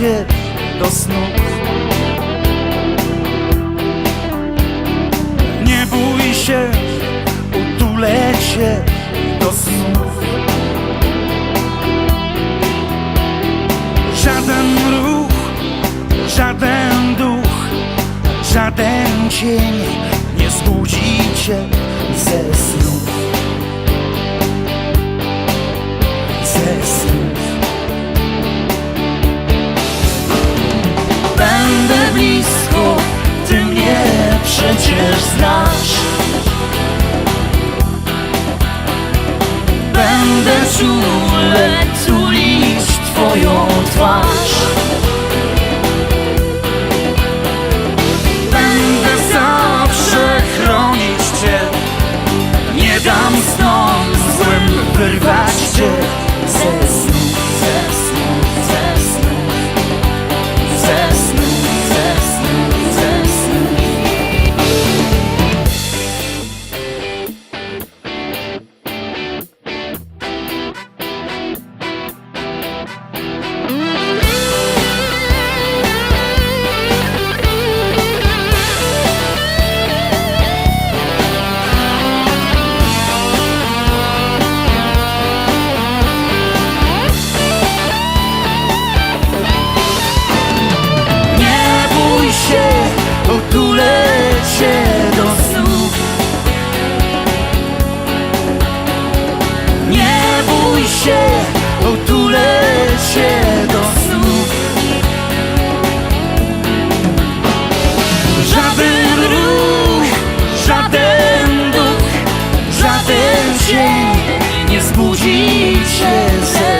się do snu. Nie bój się, utulę cię do snów Żaden ruch, żaden duch, żaden cień nie zbudzi cię ze snów przecież znasz. Będę czule tulić twoją Jesus.